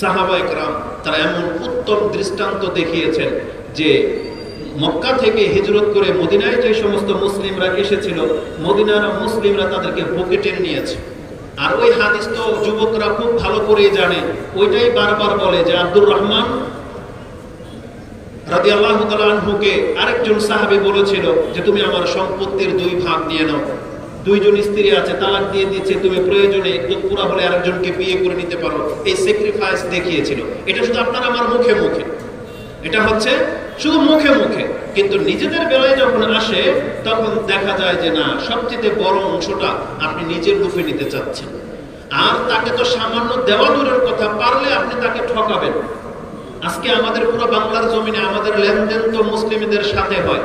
সাহাবা একরাম তারা এমন উত্তম দৃষ্টান্ত দেখিয়েছেন যে মক্কা থেকে হিজরত করে মদিনায় যে সমস্ত মুসলিমরা এসেছিল, মদিনার মুসলিমরা তাদেরকে বুকে নিয়েছে। আর ওই হাদিস তো যুবকরা খুব ভালো করেই জানে। ওইটাই বারবার বলে যে আব্দুর রহমান রাদি আল্লাহ আরেকজন সাহাবি বলেছিল যে, তুমি আমার সম্পত্তির দুই ভাগ নিয়ে নাও। দুইজন স্ত্রী আছে, তালাক দিয়ে দিচ্ছে, তুমি প্রয়োজনে একদম পুরা হলে আরেকজনকে বিয়ে করে নিতে পারো। এই স্যাক্রিফাইস দেখিয়েছিল। এটা শুধু আপনার আমার মুখে মুখে। এটা হচ্ছে শুধু মুখে মুখে। কিন্তু নিজেদের বেলায় যখন আসে, তখন দেখা যায় যে না, সবচেয়ে বড় অংশটা আপনি নিজের রূপে নিতে চাচ্ছেন। আর তাকে তো সামান্য দেওয়া দূরের কথা, পারলে আপনি তাকে ঠকাবেন। আজকে আমাদের পুরো বাংলার জমিনে আমাদের লেনদেন তো মুসলিমদের সাথে হয়।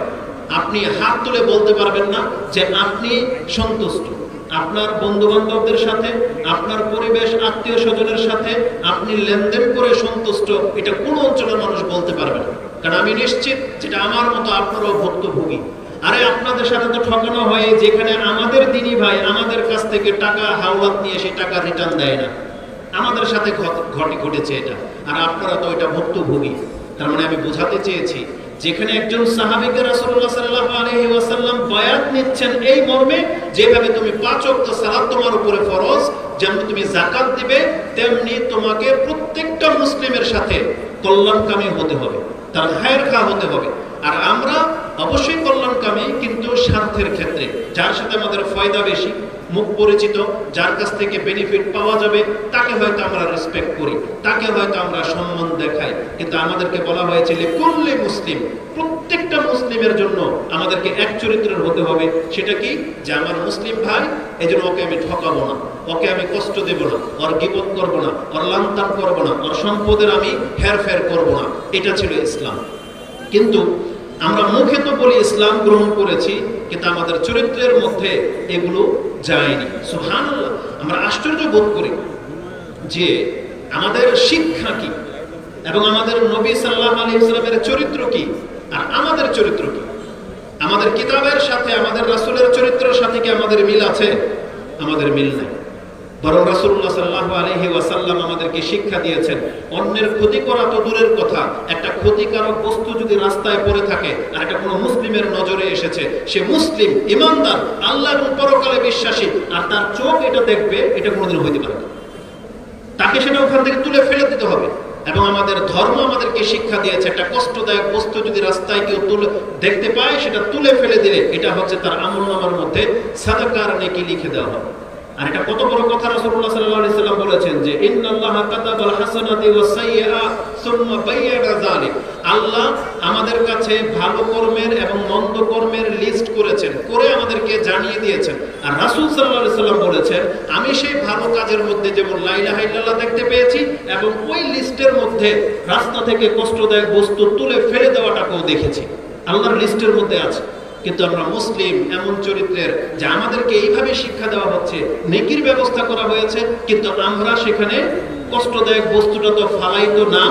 আপনি হাত তুলে বলতে পারবেন না যে আপনি সন্তুষ্ট। আপনার বন্ধু বান্ধবদের সাথে, আপনার পরিবেশ, আত্মীয় স্বজনের সাথে আপনি লেনদেন করে সন্তুষ্ট, এটা কোন অঞ্চলের মানুষ বলতে পারবে না। কারণ আমি নিশ্চিত যেটা আমার মতো আপনারও ভুক্তভোগী। আরে আপনাদের সাথে তো ঠকানো হয়, যেখানে আমাদের দিনী ভাই আমাদের কাছ থেকে টাকা হাওলাত নিয়ে সেই টাকা রিটার্ন দেয় না। আমাদের সাথে ঘটে ঘটেছে এটা। আর আপনারা তো এটা ভুক্তভোগী। তার মানে আমি বোঝাতে চেয়েছি, যেখানে একজন সাহাবিকে রাসূলুল্লাহ সাল্লাল্লাহু আলাইহি ওয়াসাল্লাম বায়াত নিচ্ছেন এই মর্মে, যেভাবে তুমি পাঁচ ওয়াক্ত সালাত তোমার উপরে ফরজ, যেমন তুমি যাকাত দিবে, তেমনি তোমাকে প্রত্যেকটা মুসলিমের সাথে কল্যাণকামী হতে হবে, তার হায়ের খা হতে হবে। আর আমরা অবশ্যই কল্যাণকামী, কিন্তু স্বার্থের ক্ষেত্রে, যার সাথে আমাদের ফয়দা বেশি। মুখ পরিচিত, যার কাছ থেকে বেনিফিট পাওয়া যাবে, তাকে হয়তো আমরা রেসপেক্ট করি, তাকে হয়তো আমরা সম্মান দেখাই। কিন্তু আমাদেরকে বলা হয়েছিল করলে মুসলিম, প্রত্যেকটা মুসলিমের জন্য আমাদেরকে এক চরিত্রের হতে হবে। সেটা কি? যে আমার মুসলিম ভাই এই জন্য ওকে আমি ঠকাবো না, ওকে আমি কষ্ট দেব না, ওর গিবত করব না, ওর লান্তান করব না, ওর সম্পদের আমি হেরফের করব না। এটা ছিল ইসলাম। কিন্তু আমরা মুখে তো বলি ইসলাম গ্রহণ করেছি, কিন্তু আমাদের চরিত্রের মধ্যে এগুলো যায়নি। সুহান আমরা আশ্চর্য বোধ করি যে আমাদের শিক্ষা কি এবং আমাদের নবী সাল্লাহ আলী ইসলামের চরিত্র কি আর আমাদের চরিত্র কি? আমাদের কিতাবের সাথে, আমাদের রাসূলের চরিত্রের সাথে কি আমাদের মিল আছে? আমাদের মিল নাই। বরং রাসূলুল্লাহ সাল্লাল্লাহু আলাইহি ওয়াসাল্লাম আমাদেরকে শিক্ষা দিয়েছেন, অন্যের ক্ষতি করা তো দূরের কথা, একটা ক্ষতিকারক বস্তু যদি রাস্তায় পড়ে থাকে, আর এটা কোনো মুসলিমের নজরে এসেছে, সে মুসলিম, ইমানদার আল্লাহ এবং পরকালে বিশ্বাসী, আর তার চোখ এটা দেখবে, এটা কোনোদিন হইতে পারে না। তাকে সেটা ওখান থেকে তুলে ফেলে দিতে হবে। এবং আমাদের ধর্ম আমাদেরকে শিক্ষা দিয়েছে, একটা কষ্টদায়ক বস্তু যদি রাস্তায় কেউ তুলে, দেখতে পায়, সেটা তুলে ফেলে দিলে, এটা হচ্ছে তার আমল নামার মধ্যে সাদাকার নেকি লিখে দেওয়া হবে। আর এটা কত বড় কথা রাসূলুল্লাহ সাল্লাল্লাহু আলাইহি বলেছেন যে কাতাবাল হাসানাতি সুম্মা যালিক। আল্লাহ আমাদের কাছে ভালো কর্মের এবং মন্দ কর্মের লিস্ট করেছেন, করে আমাদেরকে জানিয়ে দিয়েছেন। আর রাসূল সাল্লাল্লাহু আলাইহি বলেছেন, আমি সেই ভালো কাজের মধ্যে যেমন লা ইলাহা ইল্লাল্লাহ দেখতে পেয়েছি এবং ওই লিস্টের মধ্যে রাস্তা থেকে কষ্টদায়ক বস্তু তুলে ফেলে দেওয়াটাকেও দেখেছি। আল্লাহর লিস্টের মধ্যে আছে। কিন্তু আমরা মুসলিম, এমন চরিত্রের, যে আমাদেরকে এইভাবে শিক্ষা দেওয়া হচ্ছে, নেকির ব্যবস্থা করা হয়েছে, কিন্তু আমরা সেখানে কষ্টদায়ক বস্তুটা তো ফালাই তো না,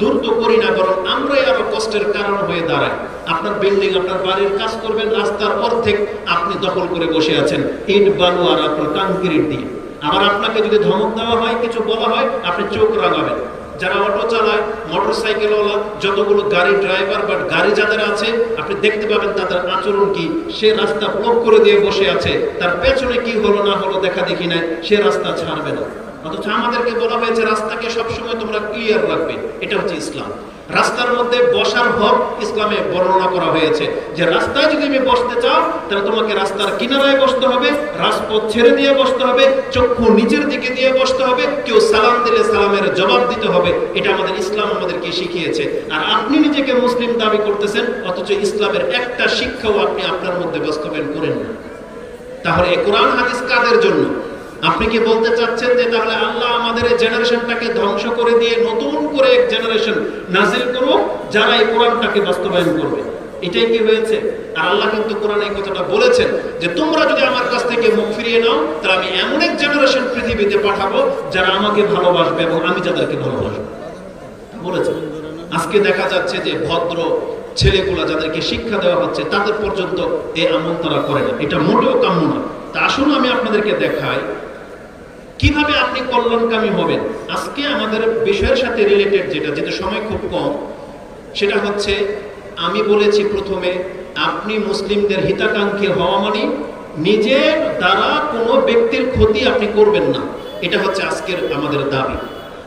দূর তো করি না, বরং আমরাই আরও কষ্টের কারণ হয়ে দাঁড়াই। আপনার বিল্ডিং, আপনার বাড়ির কাজ করবেন, রাস্তার অর্ধেক আপনি দখল করে বসে আছেন। ইট, বালু আর আপনার কাঙ্কিরিট দিয়ে। আবার আপনাকে যদি ধমক দেওয়া হয়, কিছু বলা হয়, আপনি চোখ রাগাবেন যারা অটো চালায় মোটর সাইকেলওয়ালা যতগুলো গাড়ি ড্রাইভার বা গাড়ি যাদের আছে, আপনি দেখতে পাবেন তাদের আচরণ কি। সে রাস্তা ব্লক করে দিয়ে বসে আছে। তার পেছনে কি হলো না হলো দেখা দেখি নাই, সে রাস্তা ছাড়বে না। অথচ আমাদেরকে বলা হয়েছে, রাস্তাকে সবসময় তোমরা ক্লিয়ার রাখবে। এটা হচ্ছে ইসলাম। রাস্তার মধ্যে বসার হক ইসলামে বর্ণনা করা হয়েছে। যে রাস্তায় যদি তুমি বসতে চাও, তাহলে তোমাকে রাস্তার কিনারায় বসতে হবে, রাজপথ ছেড়ে দিয়ে বসতে হবে, চক্ষু নিচের দিকে দিয়ে বসতে হবে, কেউ সালাম দিলে সালামের জবাব দিতে হবে। এটা আমাদের ইসলাম আমাদেরকে শিখিয়েছে। আর আপনি নিজেকে মুসলিম দাবি করতেছেন, অথচ ইসলামের একটা শিক্ষাও আপনি আপনার মধ্যে বাস্তবায়ন করেন না। তাহলে কোরআন হাদিস কাদের জন্য? আপনি কি বলতে চাচ্ছেন যে তাহলে আল্লাহ আমাদের জেনারেশনটাকে ধ্বংস করে দিয়ে নতুন করে এক জেনারেশন নাজিল করুক, যারা এই কোরআনটাকে বাস্তবায়ন করবে? এটাই কি হয়েছে? আর আল্লাহ কিন্তু কোরআনে এই কথাটা বলেছেন যে তোমরা যদি আমার কাছ থেকে মুখ ফিরিয়ে নাও, তাহলে আমি এমন এক জেনারেশন পৃথিবীতে পাঠাবো যারা আমাকে ভালোবাসবে এবং আমি যাদেরকে ভালোবাসবো। বলেছেন আজকে দেখা যাচ্ছে যে ভদ্র ছেলেগুলা যাদেরকে শিক্ষা দেওয়া হচ্ছে, তাদের পর্যন্ত এই আমল তারা করে না। এটা মোটেও কাম্য না। তা আসুন আমি আপনাদেরকে দেখাই কীভাবে আপনি কল্যাণকামী হবেন? আজকে আমাদের বিষয়ের সাথে রিলেটেড যেটা যেটা সময় খুব কম, সেটা হচ্ছে আমি বলেছি প্রথমে, আপনি মুসলিমদের হিতাকাঙ্ক্ষী হওয়া মানে নিজের দ্বারা কোনো ব্যক্তির ক্ষতি আপনি করবেন না। এটা হচ্ছে আজকের আমাদের দাবি।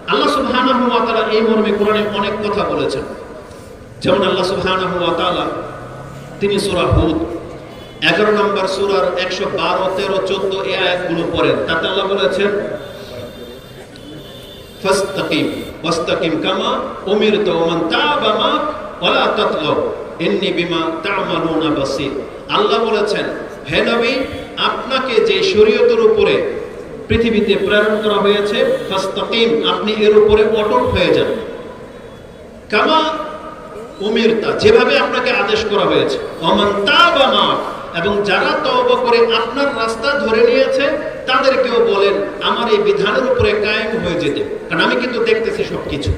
আল্লাহ সুবহানাহু ওয়া এই মর্মে কোরআনে অনেক কথা বলেছেন। যেমন আল্লাহ সুবহানাহু ওয়া তিনি সূরা হুদ এগারো নম্বর সূরার একশো বারো, তেরো, চোদ্দ এই আয়াতগুলো পড়েন। তাতে আল্লাহ বলেছেন, ফাস্তাকিম, ওয়াস্তাকিম কামা ওয়ালা তাতগাও ইন্নী বিমা তা'মালুনা বাসীর। আল্লাহ বলেছেন, হে নবী, আপনাকে যে শরীয়তের উপরে পৃথিবীতে প্রেরণ করা হয়েছে, ফাস্তাকিম, আপনি এর উপরে অটল হয়ে যান। কামা উমিরতা, যেভাবে আপনাকে আদেশ করা হয়েছে অমান তাবা মাক এবং যারা তব করে আপনার রাস্তা ধরে নিয়েছে, তাদেরকেও বলেন, আমার এই বিধানের উপরে কায়েম হয়ে যেতে। কারণ আমি কিন্তু দেখতেছি সবকিছু।